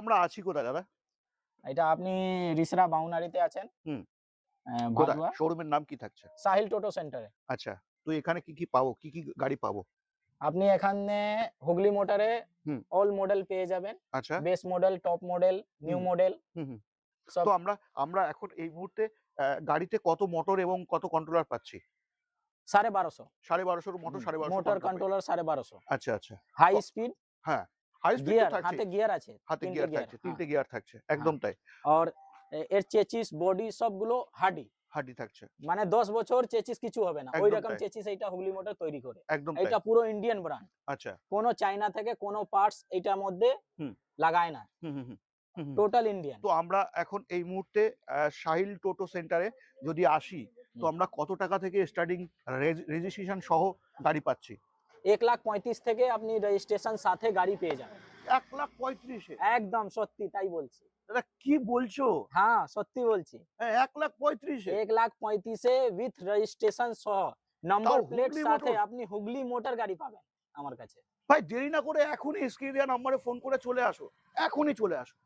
আমরা আছি কোথায় দাদা? এটা আপনি রিসরা বাউনারিতে আছেন। হুম। শোরুমের নাম কি থাকছে? সাহিল টোটো সেন্টারে। আচ্ছা তো এখানে কি কি পাবো? কি কি গাড়ি পাবো? আপনি এখানে হুগলি মোটরে অল মডেল পেয়ে যাবেন। আচ্ছা। Base model top model new model. তো আমরা আমরা এখন এই মুহূর্তে গাড়িতে কত মোটর এবং কত কন্ট্রোলার পাচ্ছি? সাড়ে বারোশো। সাড়ে বারোশোর মোটর সাড়ে বারোশো মোটর কন্ট্রোলার সাড়ে বারোশো। আচ্ছা আচ্ছা। হাই স্পিড হ্যাঁ। হাই স্পিড থাকছে হাতে গিয়ার আছে হাতে গিয়ার থাকছে হ্যাঁ। তিনটে গিয়ার থাকছে একদম তাই। আর এর চেচিস বডি সবগুলো হার্ডি হাড্ডি থাকছে। মানে বছর চেচিস কিছু হবে না ওই রকম চেচিস এইটা হুগলি মোটর তৈরি করে। এটা পুরো ইন্ডিয়ান ব্র্যান্ড আচ্ছা। কোনো চাইনা থেকে কোনো পার্টস এটার মধ্যে হুম। লাগায় না। টোটাল ইন্ডিয়ান তো আমরা এখন এই মুহূর্তে সাহিল টোটো সেন্টারে যদি আসি তো আমরা কত টাকা থেকে স্টার্টিং রেজিস্ট্রেশন সহ গাড়ি পাচ্ছি? এক লাখ পঁয়ত্রিশ থেকে আপনি রেজিস্ট্রেশন সাথে গাড়ি পেয়ে যাবেন। এক লাখ পঁয়ত্রিশে একদম সত্যি তাই বলছি। দাদা কি বলছো? হ্যাঁ সত্যি বলছি। হ্যাঁ, এক লাখ পঁয়ত্রিশে এক লাখ পঁয়ত্রিশে উইথ রেজিস্ট্রেশন সহ নম্বর প্লেট সাথে আপনি হুগলি মোটর গাড়ি পাবেন আমার কাছে। ভাই দেরি না করে এখনই স্ক্রিন দেওয়া নম্বরে ফোন করে চলে আসো। এখনই চলে আসো।